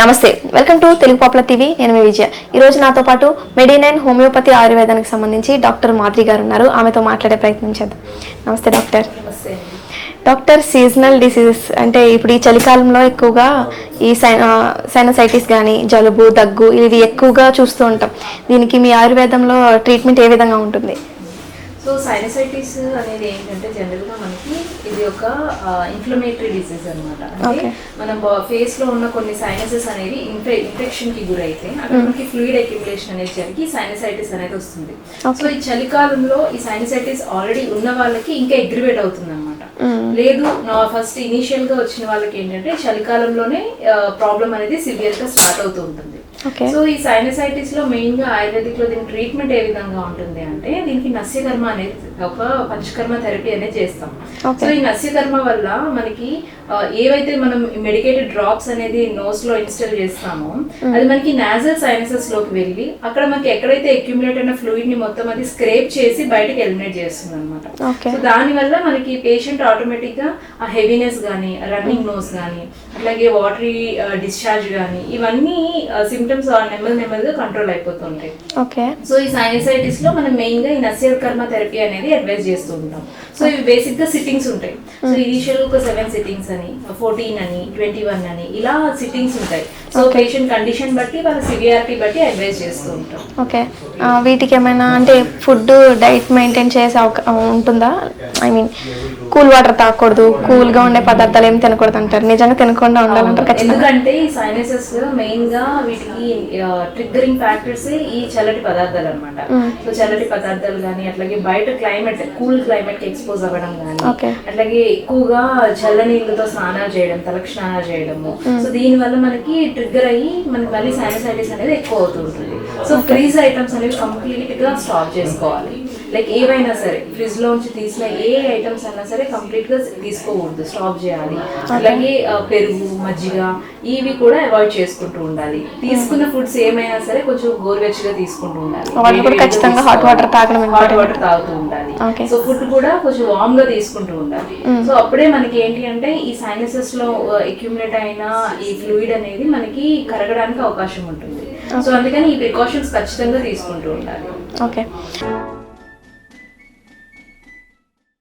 నమస్తే. Welcome to Telugu popular TV. నేను మీ విజయ. ఈ రోజు నాతో పాటు మెడినైన్ హోమియోపతి ఆయుర్వేదానికి సంబంధించి డాక్టర్ మాధురి గారు ఉన్నారు. ఆమెతో మాట్లాడే ప్రయత్నం చేద్దాం. నమస్తే డాక్టర్. డాక్టర్ సీజనల్ డిసీజెస్ అంటే ఇప్పుడు ఈ చలికాలంలో ఎక్కువగా ఈ సై సైనసైటిస్ కానీ జలుబు దగ్గు ఇవి ఎక్కువగా చూస్తూ ఉంటాం. దీనికి మీ ఆయుర్వేదంలో ట్రీట్మెంట్ ఏ విధంగా ఉంటుంది? సో సైనసైటిస్ అనేది ఏంటంటే జనరల్గా మనకి ఇది ఒక ఇన్ఫ్లమేటరీ డిసీజ్ అనమాట అంటే. మన ఫేస్లో ఉన్న కొన్ని సైనసెస్ అనేవి ఇన్ఫె ఇన్ఫెక్షన్కి గురైతే అక్కడ మనకి ఫ్లూయిడ్ అక్యుములేషన్ అనేది జరిగి సైనసైటిస్ అనేది వస్తుంది. సో ఈ చలికాలంలో ఈ సైనసైటిస్ ఆల్రెడీ ఉన్న వాళ్ళకి ఇంకా అగ్రివేట్ అవుతుంది అనమాట. లేదు నా ఫస్ట్ ఇనీషియల్గా వచ్చిన వాళ్ళకి ఏంటంటే చలికాలంలోనే ప్రాబ్లం అనేది సివియర్గా స్టార్ట్ అవుతూ ఉంటుంది సో ఈ సైనసైటిస్లో మెయిన్గా ఆయుర్వేదిక్లో దీని ట్రీట్మెంట్ ఏ విధంగా ఉంటుంది అంటే దీనికి నస్యకర్మ అనేది ఒక పంచకర్మ థెరపీ అనేది చేస్తాం. సో ఈ నస్యకర్మ వల్ల మనకి ఏవైతే మనం మెడికేటెడ్ డ్రాప్స్ అనేది నోస్లో ఇన్స్టాల్ చేస్తామో అది మనకి నాజల్ సైనసెస్లోకి వెళ్ళి అక్కడ మనకి ఎక్కడైతే అక్యుములేట్ అయిన ఫ్లూయిడ్ని మొత్తం అది స్క్రేప్ చేసి బయటకి ఎలిమినేట్ చేస్తుంది అనమాట సో దాని వల్ల మనకి పేషెంట్ ఆటోమేటిక్గా ఆ హెవీనెస్ కానీ రన్నింగ్ నోస్ కానీ అట్లాగే వాటరీ డిశ్చార్జ్ కానీ ఇవన్నీ సిమ్టమ్స్ నెమ్మది నెమ్మదిగా కంట్రోల్ అయిపోతుంటాయి. ఓకే సో ఈ సైనసైటిస్లో మనం మెయిన్గా ఈ నస్యర్ కర్మ థెరపీ అనేది అడ్వైస్ చేస్తూ ఉంటాం. సో ఇవి బేసిక్గా సిట్టింగ్స్ ఉంటాయి. సో ఇనిషియల్ ఒక సెవెన్ సిట్టింగ్స్ అని ఫోర్టీన్ అని ట్వంటీ వన్ అని ఇలా సిట్టింగ్స్ ఉంటాయి. సో పేషెంట్ కండిషన్ బట్టి వాళ్ళ సివియారిటీ బట్టి అడ్వైస్ చేస్తూ ఉంటాం. ఓకే. వీటికి ఏమైనా అంటే ఫుడ్ డైట్ మెయింటైన్ చేసే ఉంటుందా? ఐ మీన్ కూల్ వాటర్ తాగకూడదు కూల్గా ఉండే పదార్థాలు ఏం తినకూడదు అంటారు. నిజంగా తినకుండా ఉండాలంటారు ఎందుకంటే ఈ సైనసెస్ మెయిన్గా వీటికి ట్రిగ్గరింగ్ ఫ్యాక్టర్స్ ఈ చల్లటి పదార్థాలు అనమాట సో చల్లటి పదార్థాలు కానీ అట్లాగే బయట క్లైమేట్ కూల్ క్లైమేట్కి ఎక్స్పోజ్ అవ్వడం కానీ. అట్లాగే ఎక్కువగా చల్ల నీళ్ళతో స్నానాలు చేయడం తలకు స్నానాలు చేయడము సో దీని వల్ల మనకి ట్రిగ్గర్ అయ్యి మనకి మళ్ళీ సైనసైటిస్ అనేది ఎక్కువ అవుతుంటుంది. సో ఫ్రీజ్ ఐటమ్స్ అనేవి కంప్లీట్గా స్టాప్ చేసుకోవాలి. లైక్ ఏవైనా సరే ఫ్రిడ్జ్ లోంచి తీసిన ఏ ఐటమ్స్ అయినా సరే కంప్లీట్గా తీసుకోకూడదు స్టాప్ చేయాలి. అలాగే పెరుగు మజ్జిగ ఇవి కూడా అవాయిడ్ చేసుకుంటూ ఉండాలి. తీసుకున్న ఫుడ్స్ ఏమైనా సరే కొంచెం గోరువెచ్చగా తీసుకుంటూ ఉండాలి. ఖచ్చితంగా తాగడం హాట్. వాటర్ తాగుతూ ఉండాలి. సో ఫుడ్ కూడా కొంచెం వామ్గా తీసుకుంటూ ఉండాలి. సో అప్పుడే మనకి ఏంటి అంటే ఈ సైనసెస్లో అక్యుములేట్ అయిన ఈ ఫ్లూయిడ్ అనేది మనకి కరగడానికి అవకాశం ఉంటుంది. సో అందుకని ఈ ప్రికాషన్స్ ఖచ్చితంగా తీసుకుంటూ ఉండాలి. ఓకే